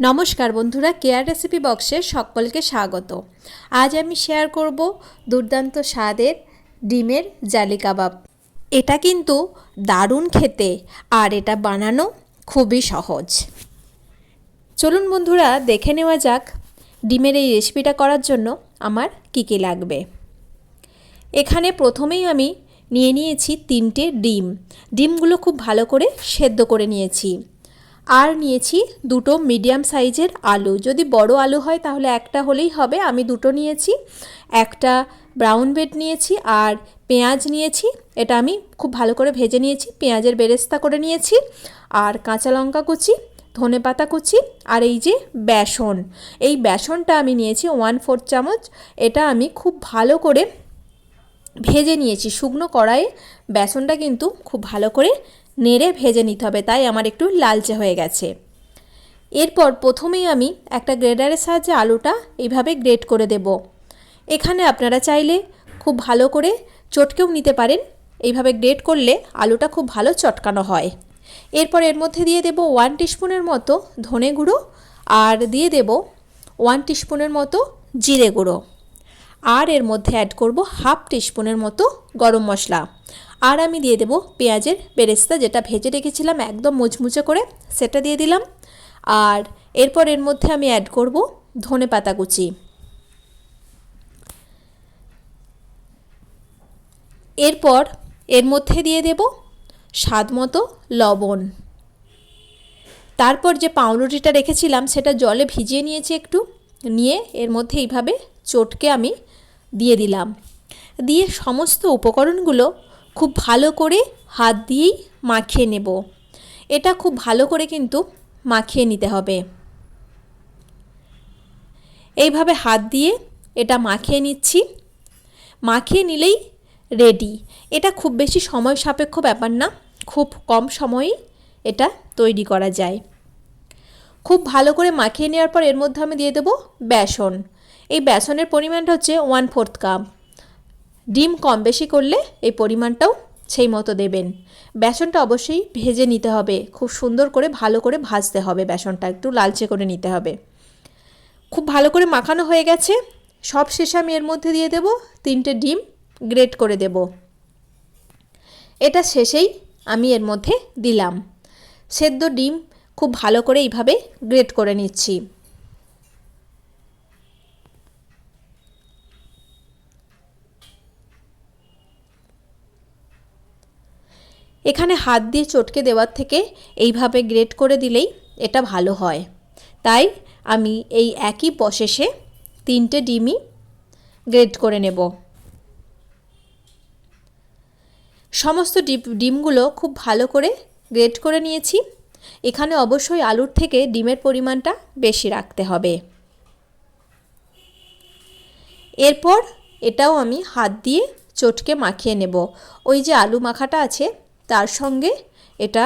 নমস্কার বন্ধুরা care recipe বক্সে সকলকে স্বাগত। আজ আমি শেয়ার করব দুর্দান্ত স্বাদের ডিমের জালি কাবাব। এটা কিন্তু দারুণ খেতে আর এটা বানানো খুবই সহজ। চলুন বন্ধুরা, দেখে নেওয়া যাক ডিমের এই রেসিপিটা করার জন্য আমার কী কী লাগবে। এখানে প্রথমেই আমি নিয়ে নিয়েছি তিনটে ডিম। ডিমগুলো খুব ভালো করে সেদ্ধ করে নিয়েছি। আর নিয়েছি দুটো মিডিয়াম সাইজের আলু। যদি বড় আলু হয় তাহলে একটা হলেই হবে, আমি দুটো নিয়েছি। একটা ব্রাউন বেড নিয়েছি আর পেঁয়াজ নিয়েছি, এটা আমি খুব ভালো করে ভেজে নিয়েছি, পেঁয়াজের বেরেস্তা করে নিয়েছি। আর কাঁচা লঙ্কা কুচি, ধনে পাতা কুচি আর এই যে বেসন। এই বেসনটা আমি নিয়েছি ওয়ান ফোর চামচ, এটা আমি খুব ভালো করে ভেজে নিয়েছি। শুকনো কড়াইয়ে বেসনটা কিন্তু খুব ভালো করে নেড়ে ভেজে নিতে হবে, তাই আমার একটু লালচে হয়ে গেছে। এরপর প্রথমেই আমি একটা গ্রেডারের সাহায্যে আলুটা এইভাবে গ্রেড করে দেব। এখানে আপনারা চাইলে খুব ভালো করে চটকেও নিতে পারেন, এইভাবে গ্রেড করলে আলুটা খুব ভালো চটকানো হয়। এরপর এর মধ্যে দিয়ে দেব ওয়ান টিস্পুনের মতো ধনে গুঁড়ো আর দিয়ে দেব ওয়ান টিস্পুনের মতো জিরে গুঁড়ো। আর এর মধ্যে অ্যাড করব হাফ টিস্পুনের মতো গরম মশলা। আর আমি দিয়ে দেব পেঁয়াজের বেরেস্তা, যেটা ভেজে রেখেছিলাম একদম মুচমুচে করে, সেটা দিয়ে দিলাম। আর এরপর এর মধ্যে আমি অ্যাড করব ধনে পাতা কুচি। এরপর এর মধ্যে দিয়ে দেব স্বাদ মতো লবণ। তারপর যে পাউরুটিটা রেখেছিলাম, সেটা জলে ভিজিয়ে নিয়েছি একটু, নিয়ে এর মধ্যে এইভাবে চটকে আমি দিয়ে দিলাম। দিয়ে সমস্ত উপকরণগুলো খুব ভালো করে হাত দিয়েই মাখিয়ে নেব। এটা খুব ভালো করে কিন্তু মাখিয়ে নিতে হবে। এইভাবে হাত দিয়ে এটা মাখিয়ে নিচ্ছি। মাখিয়ে নিলেই রেডি। এটা খুব বেশি সময় সাপেক্ষ ব্যাপার না, খুব কম সময়েই এটা তৈরি করা যায়। খুব ভালো করে মাখিয়ে নেওয়ার পর এর মধ্যে আমি দিয়ে দেবো বেসন। এই বেসনের পরিমাণটা হচ্ছে ওয়ান ফোর্থ কাপ। ডিম কম বেশি করলে এই পরিমাণটাও সেই মতো দেবেন। বেসনটা অবশ্যই ভেজে নিতে হবে। খুব সুন্দর করে, ভালো করে ভাজতে হবে বেসনটা। একটু লালচে করে নিতে হবে। খুব ভালো করে মাখানো হয়ে গেছে। সব শেষে আমি এর মধ্যে দিয়ে দেব তিনটে ডিম গ্রেট করে দেব। এটা শেষেই আমি এর মধ্যে দিলাম। সেদ্ধ ডিম খুব ভালো করে এইভাবে গ্রেট করে নিচ্ছি। এখানে হাত দিয়ে চটকে দেওয়ার থেকে এইভাবে গ্রেট করে দিলেই এটা ভালো হয়। তাই আমি এই একই প্রসেসে তিনটে ডিমই গ্রেট করে নেব। সমস্ত ডিম ডিমগুলো খুব ভালো করে গ্রেট করে নিয়েছি। এখানে অবশ্যই আলুর থেকে ডিমের পরিমাণটা বেশি রাখতে হবে। এরপর এটাও আমি হাত দিয়ে চটকে মাখিয়ে নেব। ওই যে আলু মাখাটা আছে তার সঙ্গে এটা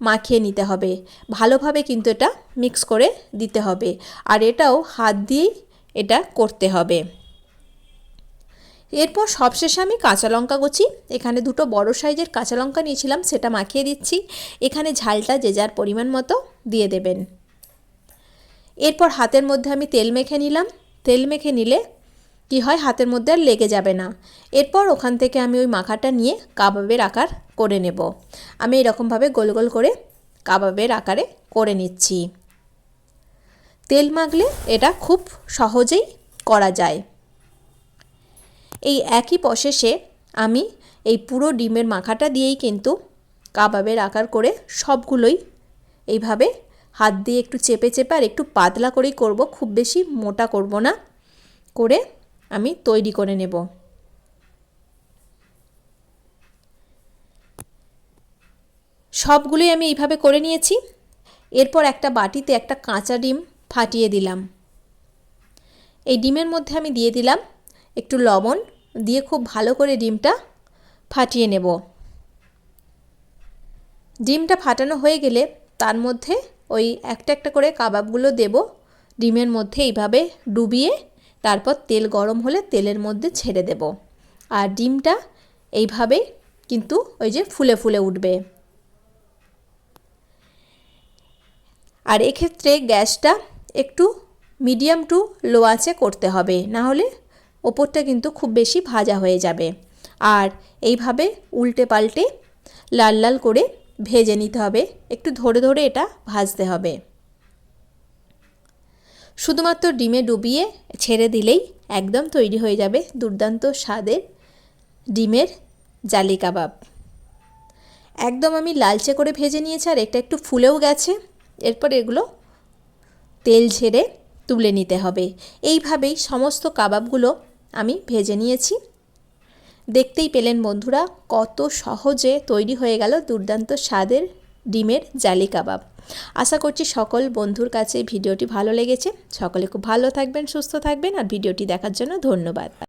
মাখিয়ে নিতে হবে। ভালোভাবে কিন্তু এটা মিক্স করে দিতে হবে। আর এটাও হাত দিয়েই এটা করতে হবে। এরপর সবশেষে আমি কাঁচা লঙ্কা কুচি। এখানে দুটো বড় সাইজের কাঁচা লঙ্কা নিয়েছিলাম, সেটা মাখিয়ে দিচ্ছি। এখানে ঝালটা যে যার পরিমাণ মতো দিয়ে দেবেন। এরপর হাতের মধ্যে আমি তেল মেখে নিলাম। তেল মেখে নিলে কি হয় হাতের মধ্যে আর লেগে যাবে না। এরপর ওখান থেকে আমি ওই মাখাটা নিয়ে কাবাবের আকার করে নেব। আমি এরকমভাবে গোল গোল করে কাবাবের আকারে করে নিচ্ছি। তেল মাখলে এটা খুব সহজেই করা যায়। এই একই প্রসেসে আমি এই পুরো ডিমের মাখাটা দিয়েই কিন্তু কাবাবের আকার করে সবগুলোই এইভাবে হাত দিয়ে একটু চেপে চেপে আর একটু পাতলা করেই করব, খুব বেশি মোটা করব না। করে আমি তৈরি করে নেব। সবগুলোই আমি এইভাবে করে নিয়েছি। এরপর একটা বাটিতে একটা কাঁচা ডিম ফাটিয়ে দিলাম। এই ডিমের মধ্যে আমি দিয়ে দিলাম একটু লবণ দিয়ে খুব ভালো করে ডিমটা ফাটিয়ে নেব। ডিমটা ফাটানো হয়ে গেলে তার মধ্যে ওই একটা একটা করে কাবাবগুলো দেব। ডিমের মধ্যে এইভাবে ডুবিয়ে তারপর তেল গরম হলে তেলের মধ্যে ছেড়ে দেব। আর ডিমটা এইভাবে কিন্তু ওই যে ফুলে ফুলে উঠবে। আর এক্ষেত্রে গ্যাসটা একটু মিডিয়াম টু লো আঁচে করতে হবে, না হলে ওপরটা কিন্তু খুব বেশি ভাজা হয়ে যাবে। আর এইভাবে উল্টে পাল্টে লাল লাল করে ভেজে নিতে হবে, একটু ধরে ধরে এটা ভাজতে হবে। শুধুমাত্র ডিমে ডুবিয়ে ছেড়ে দিলেই একদম তৈরি হয়ে যাবে দুর্দান্ত স্বাদের ডিমের জালি কাবাব। একদম আমি লালচে করে ভেজে নিয়েছি আর এটা একটু ফুলেও গেছে। এরপর এগুলো তেল ঝেড়ে তুলে নিতে হবে। এইভাবেই সমস্ত কাবাবগুলো আমি ভেজে নিয়েছি। দেখতেই পেলেন বন্ধুরা কত সহজে তৈরি হয়ে গেল দুর্দান্ত স্বাদের ডিমের জালি কাবাব। আশা করছি সকল বন্ধুর কাছে ভিডিওটি ভালো লেগেছে। সকলে খুব ভালো থাকবেন, সুস্থ থাকবেন আর ভিডিওটি দেখার জন্য ধন্যবাদ।